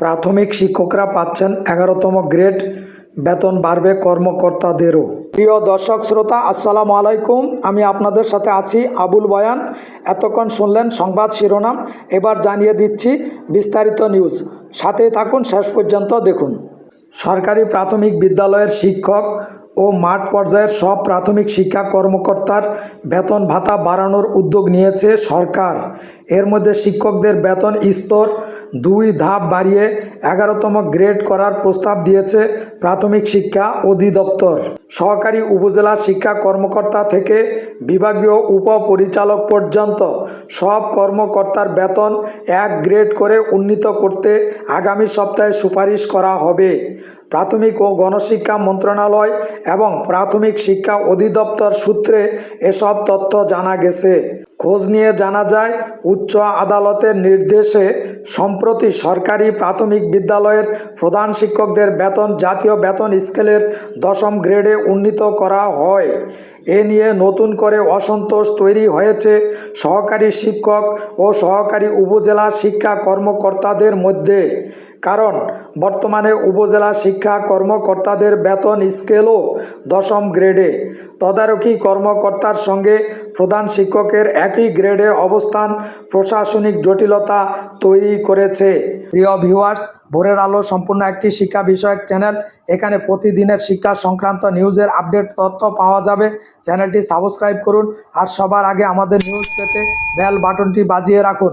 প্রাথমিক শিক্ষকরা পাচ্ছেন এগারোতম গ্রেড বেতন বাড়বে কর্মকর্তাদেরও। প্রিয় দর্শক শ্রোতা, আসসালামু আলাইকুম। আমি আপনাদের সাথে আছি আবুল বয়ান। এতক্ষণ শুনলেন সংবাদ শিরোনাম। এবার জানিয়ে দিচ্ছি বিস্তারিত নিউজ। সাথে থাকুন, শেষ পর্যন্ত দেখুন। সরকারি প্রাথমিক বিদ্যালয়ের শিক্ষক ও মাঠ পর্যায়ের সব প্রাথমিক শিক্ষা কর্মকর্তার বেতন ভাতা বাড়ানোর উদ্যোগ নিয়েছে সরকার। এর মধ্যে শিক্ষকদের বেতন স্তর দুই ধাপ বাড়িয়ে এগারোতম গ্রেড করার প্রস্তাব দিয়েছে প্রাথমিক শিক্ষা অধিদপ্তর। সহকারী উপজেলা শিক্ষা কর্মকর্তা থেকে বিভাগীয় উপপরিচালক পর্যন্ত সব কর্মকর্তার বেতন এক গ্রেড করে উন্নীত করতে আগামী সপ্তাহে সুপারিশ করা হবে। প্রাথমিক ও গণশিক্ষা মন্ত্রণালয় এবং প্রাথমিক শিক্ষা অধিদপ্তর সূত্রে এসব তথ্য জানা গেছে। খোঁজ নিয়ে জানা যায়, উচ্চ আদালতের নির্দেশে সম্প্রতি সরকারি প্রাথমিক বিদ্যালয়ের প্রধান শিক্ষকদের বেতন, জাতীয় বেতন স্কেলের দশম গ্রেডে উন্নীত করা হয়। এ নিয়ে নতুন করে অসন্তোষ তৈরি হয়েছে সহকারী শিক্ষক ও সহকারী উপজেলা শিক্ষা কর্মকর্তাদের মধ্যে। কারণ বর্তমানে উপজেলা শিক্ষা কর্মকর্তাদের বেতন স্কেলও দশম গ্রেডে। তদারকি কর্মকর্তার সঙ্গে প্রধান শিক্ষকের একই গ্রেডে অবস্থান প্রশাসনিক জটিলতা তৈরি করেছে। প্রিয় ভিউয়ার্স, ভোরের আলো সম্পূর্ণ একটি শিক্ষা বিষয়ক চ্যানেল। এখানে প্রতিদিনের শিক্ষা সংক্রান্ত নিউজের আপডেট তথ্য পাওয়া যাবে। চ্যানেলটি সাবস্ক্রাইব করুন আর সবার আগে আমাদের নিউজ পেতে বেল বাটনটি বাজিয়ে রাখুন।